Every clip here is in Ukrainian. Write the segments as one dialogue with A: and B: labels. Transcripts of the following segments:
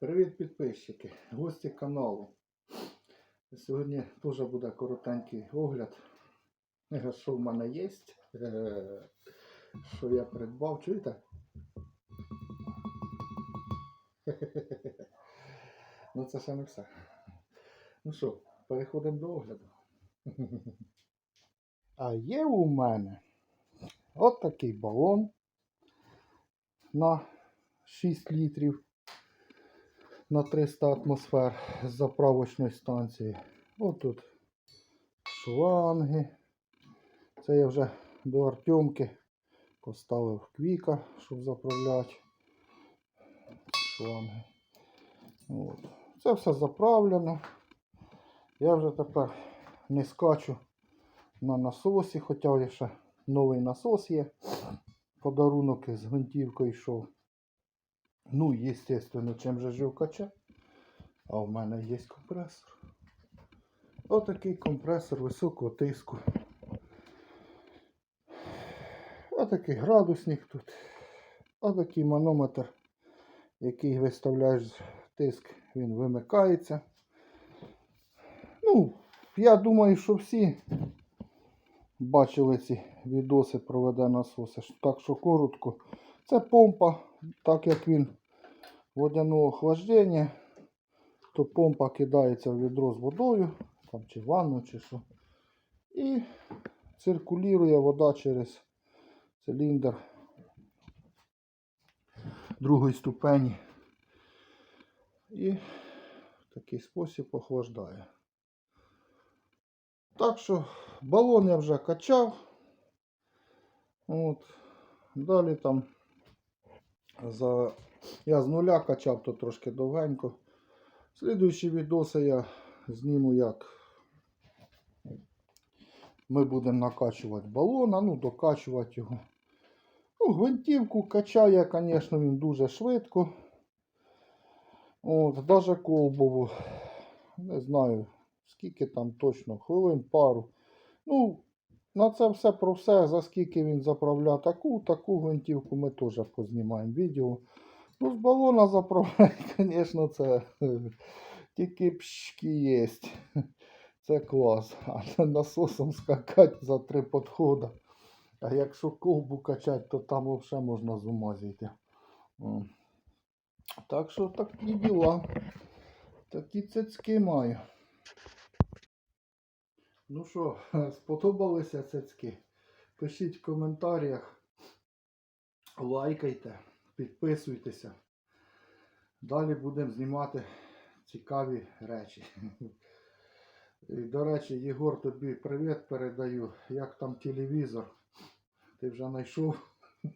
A: Привіт, підписчики, гості каналу. Сьогодні теж буде коротенький огляд, е, що в мене є, е, що я придбав. Чуєте? Ну це не все. Ну що, переходимо до огляду. А є у мене от такий балон на 6 літрів на 300 атмосфер з заправочної станції. Ось тут шланги. Це я вже до Артемки поставив квіка, щоб заправляти шланги. От. Це все заправлено. Я вже тепер не скачу на насосі, хоча ще новий насос є. Подарунок з гвинтівкою йшов. Ну, естественно, чим же жив кача. А в мене є компресор. Отакий компресор високого тиску. Отакий градусник тут. Отакий манометр, який виставляєш тиск, він вимикається. Ну, я думаю, що всі бачили ці відоси проведе насоси. Так що коротко. Це помпа, так як він водяного охлаждення, то помпа кидається в відро з водою, там чи ванну, чи що. І циркулює вода через циліндр другої ступені. І в такий спосіб охлаждає. Так що балон я вже качав. От. Далі там за... я з нуля качав, то трошки довгенько. Слідуючі відоси я зніму, як ми будемо накачувати балона, ну, докачувати його. Ну, гвинтівку качає, звісно, він дуже швидко. От, даже колбову. Не знаю, скільки там точно, хвилин пару. Ну, на це все про все, за скільки він заправляє таку, таку гвинтівку ми теж познімаємо відео. Ну, з балона заправляти, звісно, це тільки пшки є. Це клас. А насосом скакати за три підходи. А якщо колбу качати, то там взагалі можна з ума зійти. Так що такі діла. Такі цицьки маю. Ну що, сподобалися цицьки? Пишіть в коментарях, лайкайте, підписуйтеся. Далі будемо знімати цікаві речі. І, до речі, Єгор, тобі привіт передаю. Як там телевізор? Ти вже знайшов?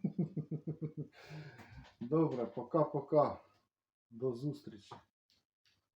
A: Добре, пока-пока. До зустрічі.